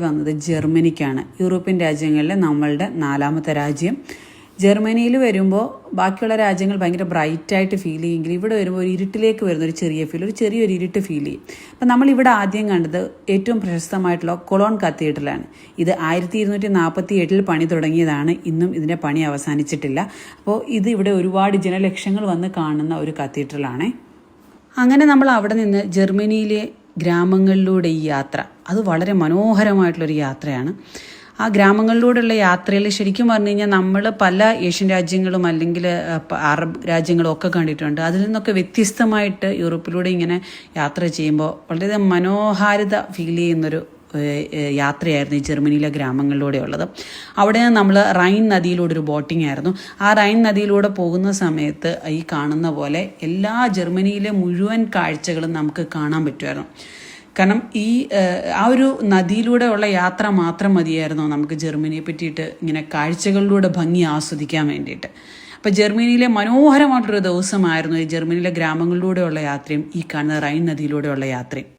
വന്നത് ജർമ്മനിക്കാണ്. യൂറോപ്യൻ രാജ്യങ്ങളിലെ നമ്മളുടെ നാലാമത്തെ രാജ്യം. ജർമ്മനിയിൽ വരുമ്പോൾ ബാക്കിയുള്ള രാജ്യങ്ങൾ ഭയങ്കര ബ്രൈറ്റായിട്ട് ഫീൽ ചെയ്യുമെങ്കിൽ ഇവിടെ വരുമ്പോൾ ഒരു ഇരുട്ടിലേക്ക് വരുന്ന ഒരു ചെറിയ ഫീൽ ഒരു ചെറിയൊരു ഇരുട്ട് ഫീൽ ചെയ്യും. അപ്പം നമ്മളിവിടെ ആദ്യം കണ്ടത് ഏറ്റവും പ്രശസ്തമായിട്ടുള്ള കൊളോൺ കത്തീഡ്രലാണ്. ഇത് ആയിരത്തി ഇരുന്നൂറ്റി നാൽപ്പത്തി എട്ടിൽ പണി തുടങ്ങിയതാണ്. ഇന്നും ഇതിന്റെ പണി അവസാനിച്ചിട്ടില്ല. അപ്പോൾ ഇത് ഇവിടെ ഒരുപാട് ജനലക്ഷങ്ങൾ വന്ന് കാണുന്ന ഒരു കത്തീഡ്രലാണേ. അങ്ങനെ നമ്മൾ അവിടെ നിന്ന് ജർമ്മനിയിലെ ഗ്രാമങ്ങളിലൂടെ ഈ യാത്ര. അത് വളരെ മനോഹരമായിട്ടുള്ളൊരു യാത്രയാണ്. ആ ഗ്രാമങ്ങളിലൂടെയുള്ള യാത്രയിൽ ശരിക്കും പറഞ്ഞു കഴിഞ്ഞാൽ നമ്മൾ പല ഏഷ്യൻ രാജ്യങ്ങളും അല്ലെങ്കിൽ അറബ് രാജ്യങ്ങളും ഒക്കെ കണ്ടിട്ടുണ്ട്. അതിൽ നിന്നൊക്കെ വ്യത്യസ്തമായിട്ട് യൂറോപ്പിലൂടെ ഇങ്ങനെ യാത്ര ചെയ്യുമ്പോൾ വളരെ മനോഹാരിത ഫീൽ ചെയ്യുന്നൊരു യാത്രയായിരുന്നു ഈ ജർമ്മനിയിലെ ഗ്രാമങ്ങളിലൂടെ ഉള്ളത് അവിടെ നമ്മൾ റൈൻ നദിയിലൂടെ ഒരു ബോട്ടിംഗ് ആയിരുന്നു. ആ റൈൻ നദിയിലൂടെ പോകുന്ന സമയത്ത് ഈ കാണുന്ന പോലെ എല്ലാ ജർമ്മനിയിലെ മുഴുവൻ കാഴ്ചകളും നമുക്ക് കാണാൻ പറ്റുമായിരുന്നു. കാരണം ഈ ആ ഒരു നദിയിലൂടെ ഉള്ള യാത്ര മാത്രം മതിയായിരുന്നു നമുക്ക് ജർമ്മനിയെ പറ്റിയിട്ട് ഇങ്ങനെ കാഴ്ചകളിലൂടെ ഭംഗി ആസ്വദിക്കാൻ വേണ്ടിയിട്ട്. അപ്പോൾ ജർമ്മനിയിലെ മനോഹരമായിട്ടൊരു ദിവസമായിരുന്നു ഈ ജർമ്മനിയിലെ ഗ്രാമങ്ങളിലൂടെയുള്ള യാത്രയും ഈ കാണുന്ന റൈൻ നദിയിലൂടെയുള്ള യാത്രയും.